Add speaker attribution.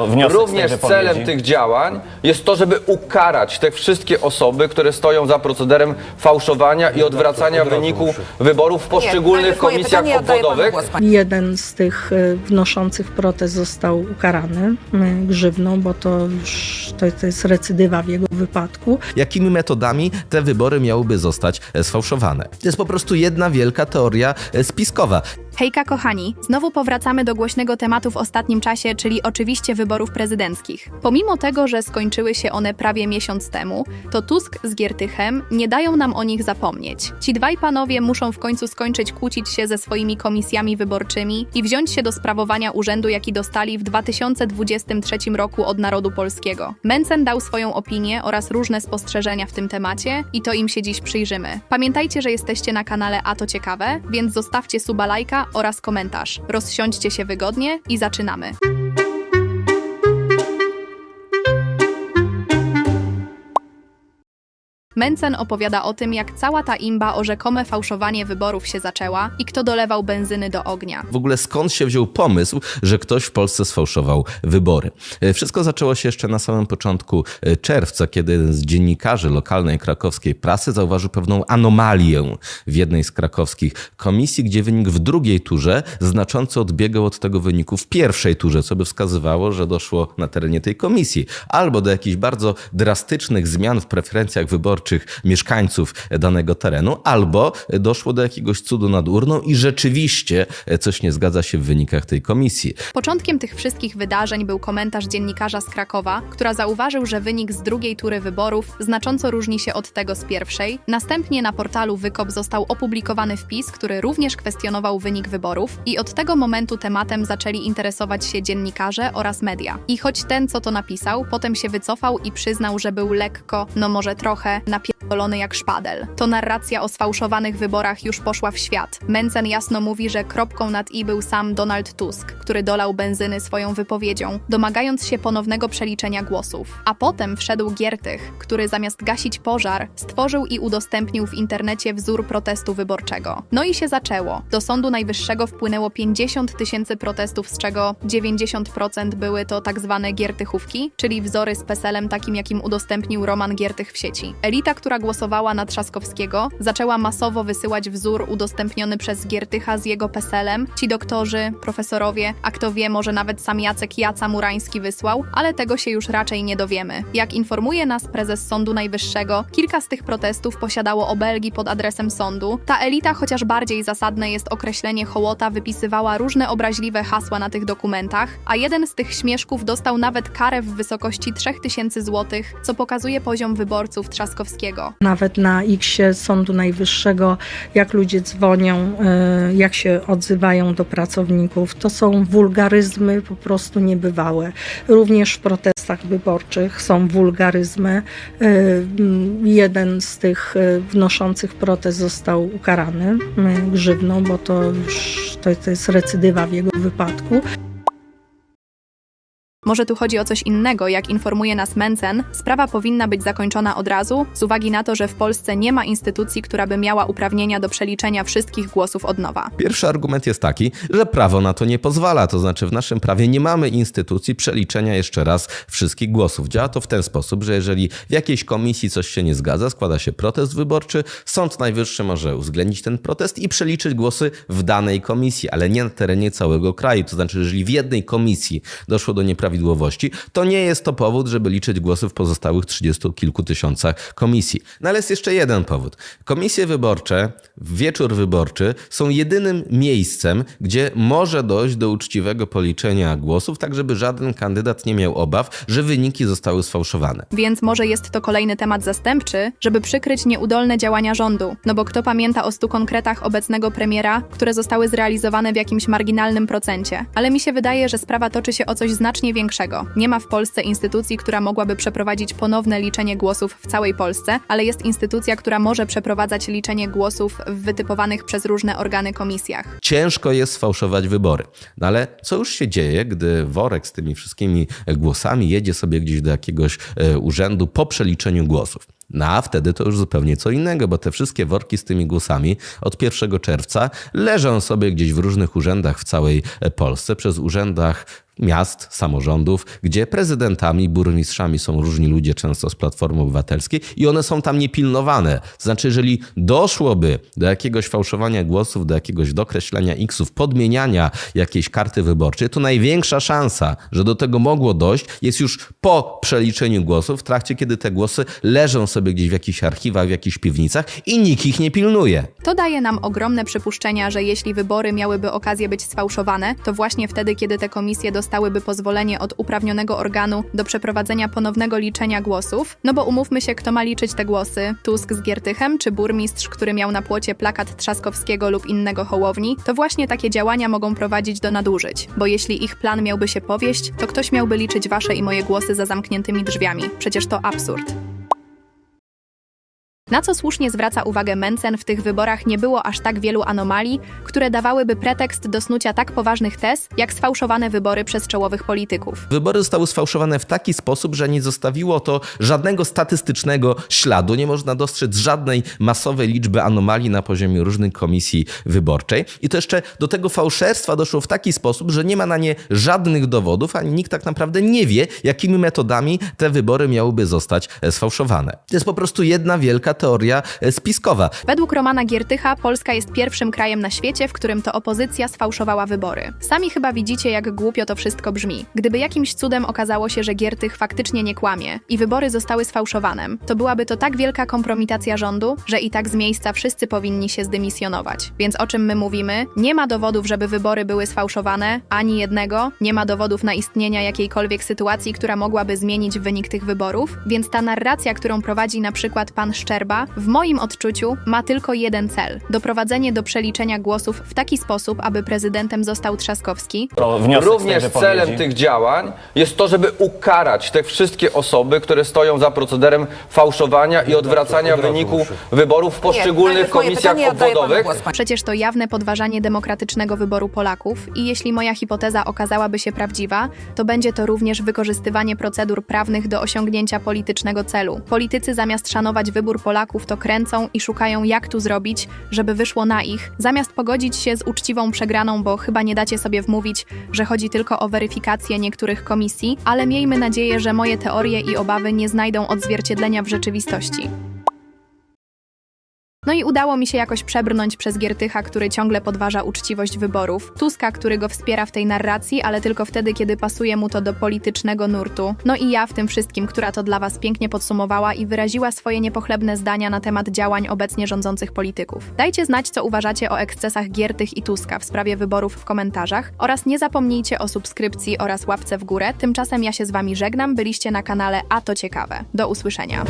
Speaker 1: to wniosek z tej
Speaker 2: również
Speaker 1: wypowiedzi?
Speaker 2: celem tych działań jest to, żeby ukarać te wszystkie osoby, które stoją za procederem fałszowania i odwracania wyniku wyborów w poszczególnych
Speaker 3: najpierw moje
Speaker 2: komisjach
Speaker 3: pytanie, oddaję panu
Speaker 2: obwodowych.
Speaker 3: głos.
Speaker 4: Jeden z tych y, wnoszących protest został ukarany y, grzywną, bo to już to, to jest recydywa w jego wypadku.
Speaker 5: jakimi metodami te wybory miałyby zostać e, sfałszowane. To jest po prostu jedna wielka teoria e, spiskowa.
Speaker 6: Hejka kochani, znowu powracamy do głośnego tematu w ostatnim czasie, czyli oczywiście wyborów prezydenckich. Pomimo tego, że skończyły się one prawie miesiąc temu, to Tusk z Giertychem nie dają nam o nich zapomnieć. Ci dwaj panowie muszą w końcu skończyć kłócić się ze swoimi komisjami wyborczymi i wziąć się do sprawowania urzędu, jaki dostali w 2023 roku od narodu polskiego. Mencen dał swoją opinię oraz różne spostrzeżenia w tym temacie i to im się dziś przyjrzymy. Pamiętajcie, że jesteście na kanale A to ciekawe, więc zostawcie suba lajka oraz komentarz. Rozsiądźcie się wygodnie i zaczynamy. Mencen opowiada o tym, jak cała ta imba o rzekome fałszowanie wyborów się zaczęła i kto dolewał benzyny do ognia.
Speaker 5: W ogóle skąd się wziął pomysł, że ktoś w Polsce sfałszował wybory? E, Wszystko zaczęło się jeszcze na samym początku e, czerwca, kiedy z dziennikarzy lokalnej krakowskiej prasy zauważył pewną anomalię w jednej z krakowskich komisji, gdzie wynik w drugiej turze znacząco odbiegał od tego wyniku w pierwszej turze, co by wskazywało, że doszło na terenie tej komisji albo do jakichś bardzo drastycznych zmian w preferencjach wyborczych mieszkańców danego terenu, albo doszło do jakiegoś cudu nad urną i rzeczywiście coś nie zgadza się w wynikach tej komisji.
Speaker 6: Początkiem tych wszystkich wydarzeń był komentarz dziennikarza z Krakowa, która zauważył, że wynik z drugiej tury wyborów znacząco różni się od tego z pierwszej. Następnie na portalu Wykop został opublikowany wpis, który również kwestionował wynik wyborów i od tego momentu tematem zaczęli interesować się dziennikarze oraz media. I choć ten, co to napisał, potem się wycofał i przyznał, że był lekko, no może trochę, napierdolony jak szpadel. To narracja o sfałszowanych wyborach już poszła w świat. Mencen jasno mówi, że kropką nad i był sam Donald Tusk, który dolał benzyny swoją wypowiedzią, domagając się ponownego przeliczenia głosów. A potem wszedł Giertych, który zamiast gasić pożar, stworzył i udostępnił w internecie wzór protestu wyborczego. No i się zaczęło. Do Sądu Najwyższego wpłynęło 50 tysięcy protestów, z czego 90% były to tak zwane giertychówki, czyli wzory z PESEL-em takim, jakim udostępnił Roman Giertych w sieci. Elita, która głosowała na Trzaskowskiego, zaczęła masowo wysyłać wzór udostępniony przez Giertycha z jego PESEL-em. Ci doktorzy, profesorowie, a kto wie, może nawet sam Jacek Jaca Murański wysłał, ale tego się już raczej nie dowiemy. Jak informuje nas prezes Sądu Najwyższego, kilka z tych protestów posiadało obelgi pod adresem sądu. Ta elita, chociaż bardziej zasadne jest określenie hołota, wypisywała różne obraźliwe hasła na tych dokumentach, a jeden z tych śmieszków dostał nawet karę w wysokości 3000 zł, co pokazuje poziom wyborców Trzaskowskiego.
Speaker 4: Nawet na X Sądu Najwyższego, jak ludzie dzwonią, y, jak się odzywają do pracowników, to są wulgaryzmy po prostu niebywałe. Również w protestach wyborczych są wulgaryzmy. Mm, Jeden z tych y, wnoszących protest został ukarany grzywną, bo to już to, to jest recydywa w jego wypadku.
Speaker 6: Może tu chodzi o coś innego, jak informuje nas Mencen, sprawa powinna być zakończona od razu, z uwagi na to, że w Polsce nie ma instytucji, która by miała uprawnienia do przeliczenia wszystkich głosów od nowa.
Speaker 5: Pierwszy argument jest taki, że prawo na to nie pozwala, to znaczy w naszym prawie nie mamy instytucji przeliczenia jeszcze raz wszystkich głosów. Działa to w ten sposób, że jeżeli w jakiejś komisji coś się nie zgadza, składa się protest wyborczy, Sąd Najwyższy może uwzględnić ten protest i przeliczyć głosy w danej komisji, ale nie na terenie całego kraju. To znaczy, jeżeli w jednej komisji doszło do nieprawidłowości, to nie jest to powód, żeby liczyć głosy w pozostałych 30 kilku tysiącach komisji. No ale jest jeszcze jeden powód. Komisje wyborcze, wieczór wyborczy są jedynym miejscem, gdzie może dojść do uczciwego policzenia głosów, tak żeby żaden kandydat nie miał obaw, że wyniki zostały sfałszowane.
Speaker 6: Więc może jest to kolejny temat zastępczy, żeby przykryć nieudolne działania rządu. No bo kto pamięta o stu konkretach obecnego premiera, które zostały zrealizowane w jakimś marginalnym procencie. Ale mi się wydaje, że sprawa toczy się o coś znacznie większego. Nie ma w Polsce instytucji, która mogłaby przeprowadzić ponowne liczenie głosów w całej Polsce, ale jest instytucja, która może przeprowadzać liczenie głosów w wytypowanych przez różne organy komisjach.
Speaker 5: Ciężko jest sfałszować wybory. No ale co już się dzieje, gdy worek z tymi wszystkimi głosami jedzie sobie gdzieś do jakiegoś e, urzędu po przeliczeniu głosów? No a wtedy to już zupełnie co innego, bo te wszystkie worki z tymi głosami od 1 czerwca leżą sobie gdzieś w różnych urzędach w całej e, Polsce, przez urzędach miast, samorządów, gdzie prezydentami, burmistrzami są różni ludzie, często z Platformy Obywatelskiej i one są tam niepilnowane. Znaczy, jeżeli doszłoby do jakiegoś fałszowania głosów, do jakiegoś dokreślenia x-ów, podmieniania jakiejś karty wyborczej, to największa szansa, że do tego mogło dojść, jest już po przeliczeniu głosów, w trakcie kiedy te głosy leżą sobie gdzieś w jakichś archiwach, w jakichś piwnicach i nikt ich nie pilnuje.
Speaker 6: To daje nam ogromne przypuszczenia, że jeśli wybory miałyby okazję być sfałszowane, to właśnie wtedy, kiedy te komisje dostałyby pozwolenie od uprawnionego organu do przeprowadzenia ponownego liczenia głosów, no bo umówmy się, kto ma liczyć te głosy, Tusk z Giertychem czy burmistrz, który miał na płocie plakat Trzaskowskiego lub innego Hołowni, to właśnie takie działania mogą prowadzić do nadużyć, bo jeśli ich plan miałby się powieść, to ktoś miałby liczyć wasze i moje głosy za zamkniętymi drzwiami. Przecież to absurd. Na co słusznie zwraca uwagę Mencen, w tych wyborach nie było aż tak wielu anomalii, które dawałyby pretekst do snucia tak poważnych tez, jak sfałszowane wybory przez czołowych polityków.
Speaker 5: Wybory zostały sfałszowane w taki sposób, że nie zostawiło to żadnego statystycznego śladu. Nie można dostrzec żadnej masowej liczby anomalii na poziomie różnych komisji wyborczej. I to jeszcze do tego fałszerstwa doszło w taki sposób, że nie ma na nie żadnych dowodów, ani nikt tak naprawdę nie wie, jakimi metodami te wybory miałyby zostać e, sfałszowane. To jest po prostu jedna wielka teoria e, spiskowa.
Speaker 6: Według Romana Giertycha Polska jest pierwszym krajem na świecie, w którym to opozycja sfałszowała wybory. Sami chyba widzicie, jak głupio to wszystko brzmi. Gdyby jakimś cudem okazało się, że Giertych faktycznie nie kłamie i wybory zostały sfałszowane, to byłaby to tak wielka kompromitacja rządu, że i tak z miejsca wszyscy powinni się zdymisjonować. Więc o czym my mówimy? Nie ma dowodów, żeby wybory były sfałszowane, ani jednego. Nie ma dowodów na istnienia jakiejkolwiek sytuacji, która mogłaby zmienić wynik tych wyborów, więc ta narracja, którą prowadzi na przykład pan Szczerba, w moim odczuciu ma tylko jeden cel: doprowadzenie do przeliczenia głosów w taki sposób, aby prezydentem został Trzaskowski,
Speaker 1: To wniosek z tej
Speaker 2: Również
Speaker 1: wypowiedzi.
Speaker 2: celem tych działań jest to, żeby ukarać te wszystkie osoby, które stoją za procederem fałszowania i odwracania wyniku wyborów w poszczególnych
Speaker 3: moje
Speaker 2: komisjach
Speaker 3: pytanie, ja oddaję panu
Speaker 2: obwodowych.
Speaker 3: głos, panie.
Speaker 6: Przecież to jawne podważanie demokratycznego wyboru Polaków i jeśli moja hipoteza okazałaby się prawdziwa, to będzie to również wykorzystywanie procedur prawnych do osiągnięcia politycznego celu. Politycy zamiast szanować wybór Polaków, to kręcą i szukają jak tu zrobić, żeby wyszło na ich, zamiast pogodzić się z uczciwą przegraną, bo chyba nie dacie sobie wmówić, że chodzi tylko o weryfikację niektórych komisji, ale miejmy nadzieję, że moje teorie i obawy nie znajdą odzwierciedlenia w rzeczywistości. No i udało mi się jakoś przebrnąć przez Giertycha, który ciągle podważa uczciwość wyborów, Tuska, który go wspiera w tej narracji, ale tylko wtedy, kiedy pasuje mu to do politycznego nurtu. No i ja w tym wszystkim, która to dla was pięknie podsumowała i wyraziła swoje niepochlebne zdania na temat działań obecnie rządzących polityków. Dajcie znać, co uważacie o ekscesach Giertych i Tuska w sprawie wyborów w komentarzach oraz nie zapomnijcie o subskrypcji oraz łapce w górę. Tymczasem ja się z wami żegnam, byliście na kanale A to ciekawe. Do usłyszenia.